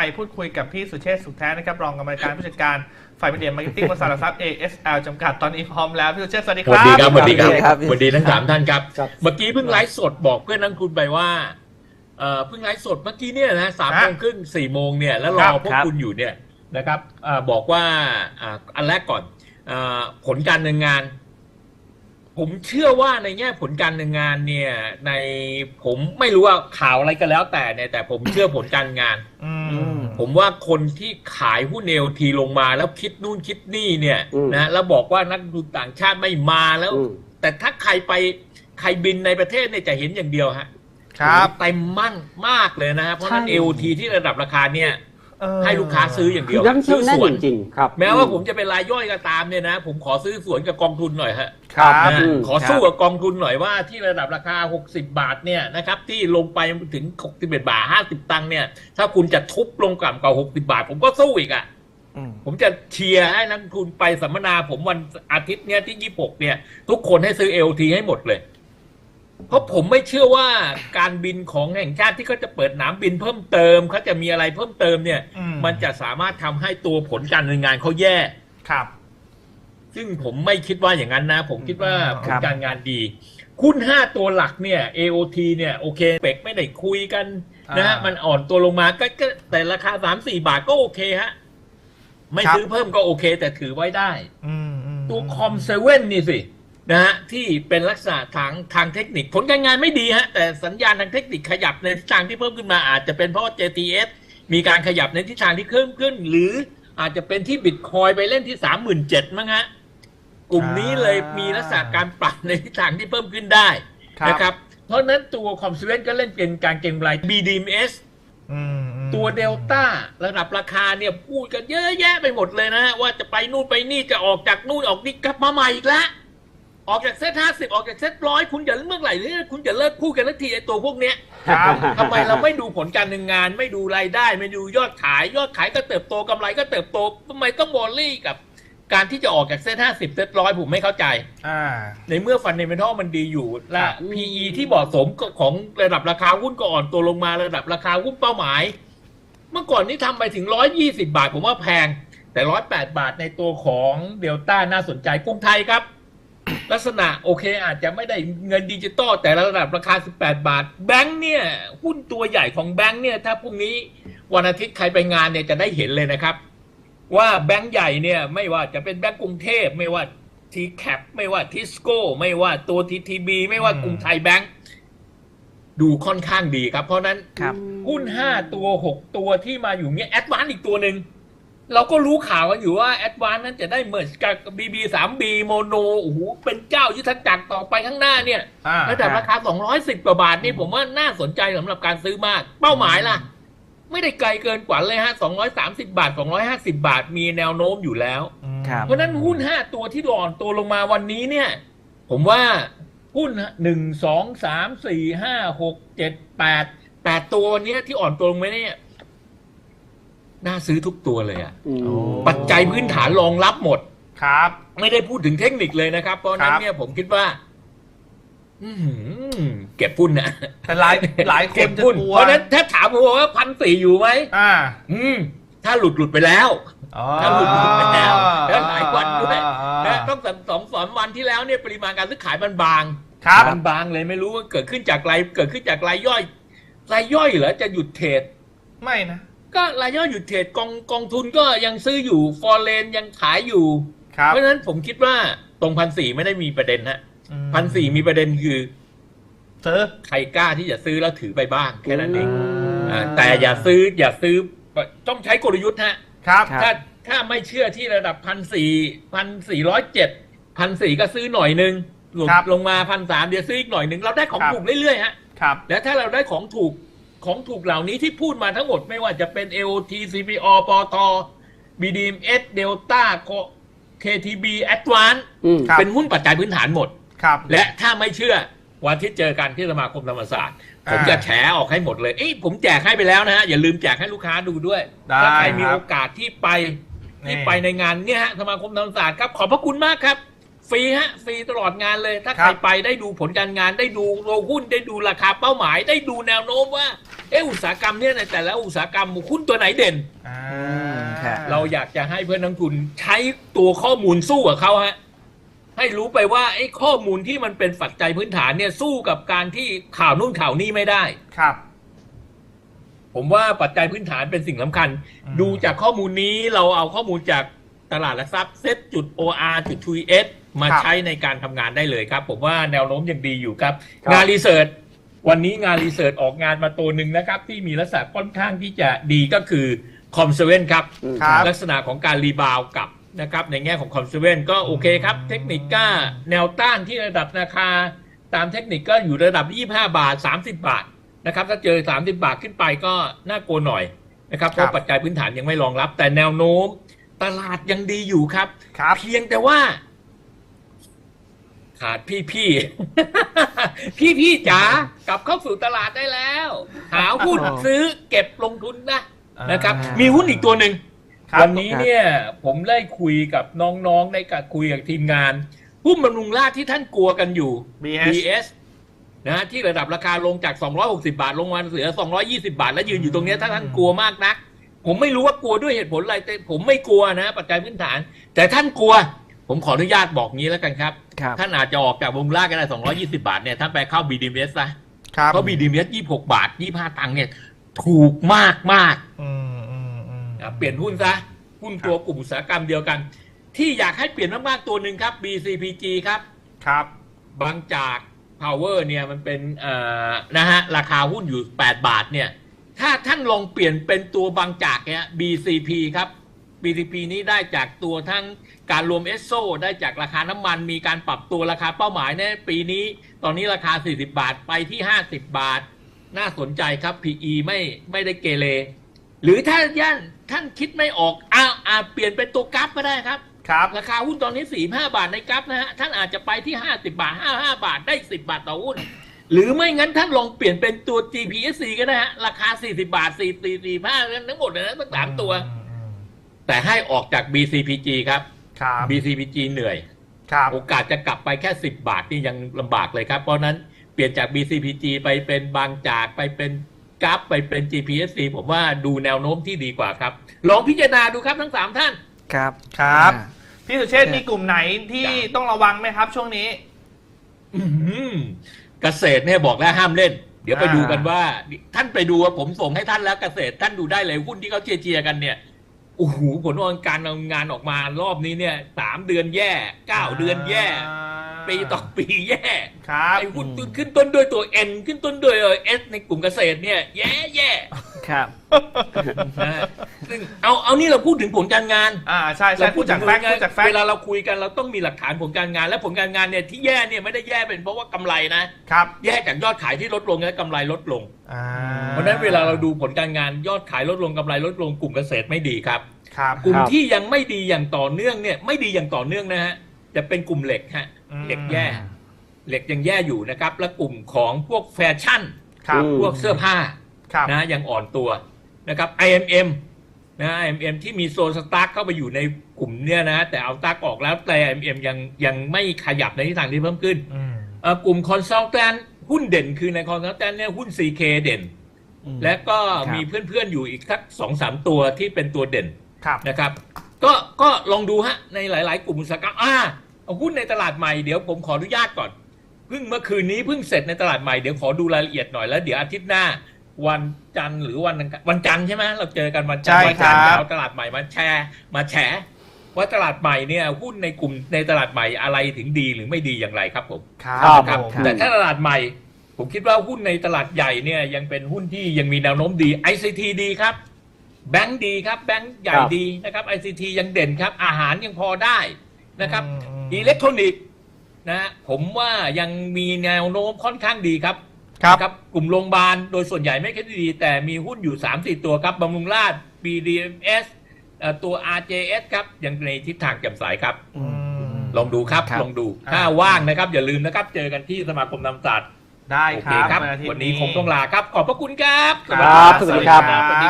ไปพูดคุยกับพี่สุเชษฐ์สุขแท้นะครับรองกรรมการผู้จัดการฝ่ายมีเดียมาร์เก็ตติ้งบริษัทหลักทรัพย์ ASL จำกัดตอนนี้พร้อมแล้วพี่สุเชษฐ์สวัสดีคสวัสรับดีครับสวัสดีครับสวัสดีครับสวัสดีทั้งสามท่านครับครับเมื่อกี้เพิ่งไลฟ์สดบอกเพื่อนนักลงทุนไปว่าเอ่อเพิ่งไลฟ์สดเมื่อกี้เนี่ยนะสามโมงครึ่งสี่โมงเนี่ยแล้วรครัอบพวกครับคุณอยู่เนี่ยนะครับอ่าบอกว่าอ่าอันแรกก่อนอาผลการดำเนินงาน ผมเชื่อว่าในแง่ผลการดำเนินงานเนี่ยในผมไม่รู้ว่าข่าวอะไรก็แล้วแต่เนี่ยแต่ผมเชื่อผลการดำเนินงานอืมผมว่าคนที่ขายหุ้นเอลทีลงมาแล้วคิดนู่นคิดนี่เนี่ยอืมนะแล้วบอกว่านักลงทุนต่างชาติไม่มาแล้วอืมแต่ถ้าใครไปใครบินในประเทศเนี่ยจะเห็นอย่างเดียวฮะครับเต็มมั่งมากเลยนะฮะเพราะฉะนั้นใช่เอลทีที่ระดับราคาเนี่ยเออ ให้ลูกค้าซื้ออย่างคืเดียวอนักท่องเที่ยวแน่นสวนจริงๆครับ แม้ว่าผมจะเป็นรายย่อยก็ตามเนี่ยนะ ผมขอซื้อสวนกับกองทุนหน่อยฮะครับนะฮะอืมขอสู้กับกองทุนหน่อยว่าที่ระดับราคา 60 บาทเนี่ยนะครับที่ลงไปถึง 61 บาท 50 ตังค์เนี่ย ถ้าคุณจะทุบลงกลับกับ60 บาท ผมก็สู้อีกอะอืมผมจะเชียร์ให้นักลงทุนไปสัมมนาผมวันอาทิตย์เนี้ยที่ 26 เนี่ย ทุกคนให้ซื้อ LT ให้หมดเลย เพราะผมไม่เชื่อว่าการบินของแห่งชาติที่เขาจะเปิดหนามบินเพิ่มเติมเขาจะมีอะไรเพิ่มเติมเนี่ย อืม มันจะสามารถทำให้ตัวผลการดำเนินงานเขาแย่ ครับ ซึ่งผมไม่คิดว่าอย่างนั้นนะ ผมคิดว่าครับผลการงานดีหุ้นห้าตัวหลักเนี่ย AOT เนี่ยโอเคเป็กไม่ได้คุยกันนะฮะอ่ามัมันอ่อนตัวลงมาก็ก็แต่ราคาสามสี่บาทก็โอเคฮะ ไม่ครับ ซื้อเพิ่มก็โอเค แต่ถือไว้ได้ อืมอืมตัวคอมเซเว่นนี่สิ นะฮะที่เป็นลักษณะทางทางเทคนิค ผลการงานไม่ดีฮะแต่สัญญาณทางเทคนิคขยับในทิศทางที่เพิ่มขึ้นมาอาจจะเป็นเพราะว่า JTS มีการขยับในทิศทางที่เพิ่มขึ้น หรืออาจจะเป็นที่บิตคอยไปเล่นที่สามหมื่นเจ็ดมั้งฮะกลุ่มนี้เลยมีลักษณะการปรับในทิศทางที่เพิ่มขึ้นได้ครับนะครับ เพราะฉะนั้นตัวคอมเซเว่นก็เล่นเป็นการเก็งกำไร BDMs อืมอืมตัวเดลต้าระดับราคาเนี่ยพูดกันเยอะแยะไปหมดเลยนะฮะว่าจะไปนู่นไปนี่จะออกจากนู่นออกนี่กลับมาใหม่อีกแล้ว ออกจากเซตห้าสิบออกจากเซตร้อยคุณอย่าเมื่อไหร่เนี่ยคุณจะเลิกพูดกันทักทีไอ้ตัวพวกเนี้ยครับทำไมเราไม่ดูผลการดำเนินงาน ไม่ดูรายได้ ไม่ดูยอดขาย ยอดขายก็เติบโตกำไรก็เติบโตทำไมต้องบอลลี่กับ การที่จะออกจากเซตห้าสิบเซตร้อยผมไม่เข้าใจอ่าในเมื่อฟันในเมทัลมันดีอยู่และครับ PE ที่เหมาะสมก็ของระดับราคาหุ้นก็อ่อนตัวลงมาระดับราคาหุ้นเป้าหมาย เมื่อก่อนนี้ทำไปถึง120บาทผมว่าแพง แต่108บาทในตัวของเดลต้าน่าสนใจกรุงไทยครับ ลักษณะโอเคอาจจะไม่ได้เงินดิจิตอลแต่ระดับราคา 18 บาท แบงค์เนี่ยหุ้นตัวใหญ่ของแบงค์เนี่ยถ้าพรุ่งนี้วันอาทิตย์ใครไปงานเนี่ยจะได้เห็นเลยนะครับ ว่าแบงค์ใหญ่เนี่ยไม่ว่าจะเป็นแบงค์กรุงเทพไม่ว่าทีแคปไม่ว่าทิสโก้ไม่ว่าตัวทีทีบีไม่ว่าอืมกรุงไทยแบงค์ดูค่อนข้างดีครับ เพราะฉะนั้นครับหุ้นห้าตัวหกตัวที่มาอยู่เนี้ยแอดวานอีกตัวหนึ่ง เราก็รู้ข่าวกันอยู่ว่าแอดวานนั้นจะได้เมิร์จกับบีบีสามบีโมโนโอ้โหเป็นเจ้ายุทธจักรต่อไปข้างหน้าเนี่ยอ่าระดับราคา 210กว่าบาทนี่ผมว่าน่าสนใจสำหรับการซื้อมาก เป้าหมายล่ะ ไม่ได้ไกลเกินกว่าเลยฮะ 230 บาท 250 บาทมีแนวโน้มอยู่แล้วครับเพราะฉะนั้นหุ้น 5 ตัวที่อ่อนตัวลงมาวันนี้เนี่ย ผมว่าหุ้นหนึ่งสองสามสี่ห้าหกเจ็ดแปดแปดตัววันนี้ที่อ่อนตัวลงไปเนี่ย น่าซื้อทุกตัวเลยอะอืมโอ้ปัจจัยพื้นฐานรองรับหมด ครับ ไม่ได้พูดถึงเทคนิคเลยนะครับ เพราะฉะนั้คนรับ เนี่ยผมคิดว่า อืมเก็บหุ้นนะแต่หลายหลายคเก็นบจะหุ้นกลัวเพราะฉะนั้นถ้าถามผมว่าพันสี่อยู่ไหมอ่าอืม ถ้าหลุดหลุดไปแล้ว อ๋อถ้าหลุดหลุดไปแล้วแล้วหลายวันด้วยอ่านะต้องสองสองสามวันที่แล้วเนี่ยปริมาณการซื้อขายมันบางครับ มันบางเลยไม่รู้ว่าเกิดขึ้นจากไรเกิดขึ้นจากรายย่อยรายย่อยเหรอจะหยุดเทรดไม่นะ ก็รายย่อยหยุดเทรดกองกองทุนก็ยังซื้ออยู่ฟอร์เรนยังขายอยู่ครับเพราะฉะนั้นผมคิดว่าตรงพันสี่ไม่ได้มีประเด็นฮะอืมพันสี่มีประเด็นคือซื้อใครกล้าที่จะซื้อแล้วถือไปบ้างแค่นั้นเองอืมอ่าแต่อย่าซื้ออย่าซื้อต้องใช้กลยุทธ์ฮะครับครับถ้าถ้าไม่เชื่อที่ระดับพันสี่พันสี่ร้อยเจ็ดพันสี่ก็ซื้อหน่อยหนึ่งลงครับลงมาพันสามเดี๋ยวซื้ออีกหน่อยหนึ่งเราได้ของครับถูกเรื่อยๆฮะครับและถ้าเราได้ของถูก ของถูกเหล่านี้ที่พูดมาทั้งหมดไม่ว่าจะเป็น AOT CPO ปต BDMs Delta KTB Advance อืมครับเป็นหุ้นปัจจัยพื้นฐานหมดครับและถ้าไม่เชื่อวันที่เจอกันที่สมาคมธรรมศาสตร์ ผมอ่าจะแฉออกให้หมดเลยเอ้ยผมแจกให้ไปแล้วนะฮะ อย่าลืมแจกให้ลูกค้าดูด้วยได้ถ้าใครมีครับโอกาสที่ไปนี่ที่ไปในงานเนี่ยฮะสมาคมธรรมศาสตร์ครับ ขอบพระคุณมากครับ ฟรีฮะฟรีตลอดงานเลย ถ้าครัใคบรไปได้ดูผลการงานได้ดูโลหุ้นได้ดูราคาเป้าหมาย ได้ดูแนวโน้มว่าเอออุตสาหกรรมเนี่ยในแต่ละอุตสาหกรรมหุ้นตัวไหนเด่นอ่ามครับเราอยากจะให้เพื่อนนักทุนใช้ตัวข้อมูลสู้กับเขาฮะให้รู้ไปว่าไอ้ข้อมูลที่มันเป็นปัจจัยพื้นฐานเนี่ยสู้กับการที่ข่าวนู่นข่าวนี่ไม่ได้ครับ ผมว่าปัจจัยพื้นฐานเป็นสิ่งสำคัญอืมดูจากข้อมูลนี้เราเอาข้อมูลจากตลาดหลักทรัพย์เซ็ตจุด OR จุด 2S มาใช้ในการทำงานได้เลยครับ ผมว่าแนวโน้มยังดีอยู่ครับครับ งานรีเสิร์ชวันนี้งานรีเสิร์ชออกงานมาตัวหนึ่งนะครับ ที่มีลักษณะค่อนข้างที่จะดีก็คือคอมเซเว่นครับอืมครับ ลักษณะของการรีบาวกลับนะครับ ในแง่ของคอมเซเว่นก็โอเคครับ เทคนิคก็แนวต้านที่ระดับราคา ตามเทคนิคก็อยู่ระดับ 25 บาท 30 บาทนะครับ ถ้าเจอ 30 บาทขึ้นไปก็น่ากลัวหน่อยนะครับเพครัราะบปัจจัยพื้นฐานยังไม่รองรับ แต่แนวโน้มตลาดยังดีอยู่ครับ ครับ เพียงแต่ว่า ขาดพี่พี่ๆพี่พี่ๆจ๋ากลับเข้าสู่ตลาดได้แล้ว หาหุ้นอ๋อซื้อเก็บลงทุนนะอ่านนะครับ มีหุ้นอีกตัวหนึ่งครับวันนี้เนี่ยผมได้คุยกับน้องๆได้กับคุยกับทีมงานหุ้นบำรุงราชที่ท่านกลัวกันอยู่ BS BS นะฮะที่ระดับราคาลงจาก 260 บาท ลงมาเหลือ 220 บาท แล้วยืนอยู่ตรงเนี้ยถ้าท่านกลัวมากนัก ผมไม่รู้ว่ากลัวด้วยเหตุผลอะไรแต่ผมไม่กลัวนะ ปัจจัยพื้นฐาน แต่ท่านกลัว ผมขออนุญาตบอกงี้แล้วกันครับ ครับ ท่านอาจจะออกจากวงล่างก็ได้ 220 บาทเนี่ยท่านไปเข้า BDMs ซะครับเพราะ BDMs 26 บาท 25 ตังค์เนี่ย ถูกมากมากๆอืมอืมอืมอะเปลี่ยนหุ้นซะ หุ้นตัวกลุ่มอุตสาหกรรมเดียวกัน ที่อยากให้เปลี่ยนมากๆตัวหนึ่งครับ BCPG ครับ ครับ บางจาก Power เนี่ยมันเป็นเอ่อนะฮะราคาหุ้นอยู่ 8 บาทเนี่ย ถ้าท่านลองเปลี่ยนเป็นตัวบางจากเนี่ย BCP ครับ BCP นี้ได้จากตัวทั้งการรวมเอสโซได้จากราคาน้ำมันมีการปรับตัวราคาเป้าหมายในปีนี้ ตอนนี้ราคา 40 บาทไปที่ 50 บาท น่าสนใจครับ PE ไม่ไม่ได้เกเร หรือถ้าย่านท่านคิดไม่ออกอ้าวอาเปลี่ยนเป็นตัวกราฟก็ได้ครับครับ ราคาหุ้นตอนนี้ 45 บาทในกราฟนะฮะท่านอาจจะไปที่ 50 บาท 55 บาทได้ 10 บาทต่อหุ้นหรือไม่งั้นท่านลองเปลี่ยนเป็นตัว GPSC ก็ได้ฮะ ราคา 40 บาท 44 45ทั้งหมดเลยนะทั้งสามตัวอืมอืม แต่ให้ออกจาก BCPG ครับ ครับ BCPG เหนื่อย ครับ โอกาสจะกลับไปแค่ 10 บาทนี่ยังลำบากเลยครับ เพราะฉะนั้นเปลี่ยนจาก BCPG ไปเป็นบางจากไปเป็นกราฟไปเป็น GPSC ผมว่าดูแนวโน้มที่ดีกว่าครับ ลองพิจารณาดูครับทั้งสามท่าน ครับครับ อ่า พี่สุเชษฐ์มีกลุ่มไหนที่จ้ะ ต้องระวังไหมครับ ช่วงนี้ อื้อหือเกษตรเนี่ยบอกแล้วห้ามเล่น เดี๋ยวไปอ่า ดูกันว่า ท่านไปดูว่าผมส่งให้ท่านแล้วเกษตรท่านดูได้เลยหุ้นที่เขาเชียร์เชียร์กันเนี่ย โอ้โหผลการงานออกมารอบนี้เนี่ยสามเดือนแย่เก้าเดือนแย่ปีต่อปีแย่ครับไอ้หุ้นขึ้นต้นด้วยตัว N ขึ้นต้นด้วยเอสในกลุ่มเกษตรเนี่ย แย่แย่ ครับนะฮะซึ่งเอาเอานี่เราพูดถึงผลการงาน อ่าใช่ใช่พูดจากแฟกต์ผลพูดจากแฟกเวต์ลาเราคุยกันเราต้องมีหลักฐานผลการงาน และผลการงานเนี่ยที่แย่เนี่ยไม่ได้แย่เป็นเพราะว่ากำไรนะ ครับแย่จากยอดขายที่ลดลงและกำไรลดลง อ่าเพราะฉะนั้นเวลาเราดูผลการงานยอดขายลดลงกำไรลดลงกลุ่มเกษตรไม่ดีครับ ครับ กลุ่มครับ ที่ยังไม่ดีอย่างต่อเนื่องเนี่ยไม่ดีอย่างต่อเนื่องนะฮะจะเป็นกลุ่มเหล็กฮะอืม เหล็กแย่เหล็กยังแย่อยู่นะครับ และกลุ่มของพวกแฟชั่น ครับ อืม พวกเสื้อผ้าครับ นะยังอ่อนตัวนะครับ IMM นะ IMM ที่มีโซนสตาร์ทเข้าไปอยู่ในกลุ่มเนี่ยนะ แต่เอาสตาร์ทออกแล้วแต่ IMM ยังยังไม่ขยับในทิศทางที่เพิ่มขึ้นอืมเอ่อกลุ่มคอนซัลแทนหุ้นเด่นคือในคอนซัลแทนเนี่ยหุ้น CK เด่นอืมและก็ครับมีเพื่อนๆอยู่อีกสักสองสามตัวที่เป็นตัวเด่นครับนะครับ ก็ก็ลองดูฮะในหลาย ๆ กลุ่มอุตสาหกรรมอ่าเอาหุ้นในตลาดใหม่เดี๋ยวผมขออนุญาตก่อนเพิ่งเมื่อคืนนี้เพิ่งเสร็จในตลาดใหม่เดี๋ยวขอดูรายละเอียดหน่อยแล้วเดี๋ยวอาทิตย์หน้า วันจันทร์หรือวันอังคารวันจันทร์ใช่ไหมเราเจอกันวันจันทร์ใช่วัจันทร์ครับจะเอาตลาดใหม่มาแชร์มาแฉว่าตลาดใหม่เนี่ยหุ้นในกลุ่มในตลาดใหม่อะไรถึงดีหรือไม่ดีอย่างไรครับผมครับนะครับผมแต่ถ้าตลาดใหม่ ผมคิดว่าหุ้นในตลาดใหญ่เนี่ยยังเป็นหุ้นที่ยังมีแนวโน้มดี ICT ดีครับ แบงก์ดีครับ แบงก์ใหญ่ครับดีนะครับ ICT ยังเด่นครับ อาหารยังพอได้นะครับอืมอืมอิเล็กทรอนิกส์นะฮะผมว่ายังมีแนวโน้มค่อนข้างดีครับ ครับนะกลุ่มโรงพยาบาลโดยส่วนใหญ่ไม่ค่อยดี แต่มีหุ้นอยู่ 3-4 ตัวครับบำรุงราษฎร์ BDMs เอ่อตัว RJS ครับยังในทิศทางแจ่มใสครับอืมลองดูครับครับลองดูอ่าถ้าว่างนะครับ อย่าลืมนะครับ เจอกันที่สมาคมนำศาสตร์ได้โอคเครับครับอาทิตย์วันนี้คงต้องลาครับ ขอบพระคุณครับครับสวัสดีครับสวัสดี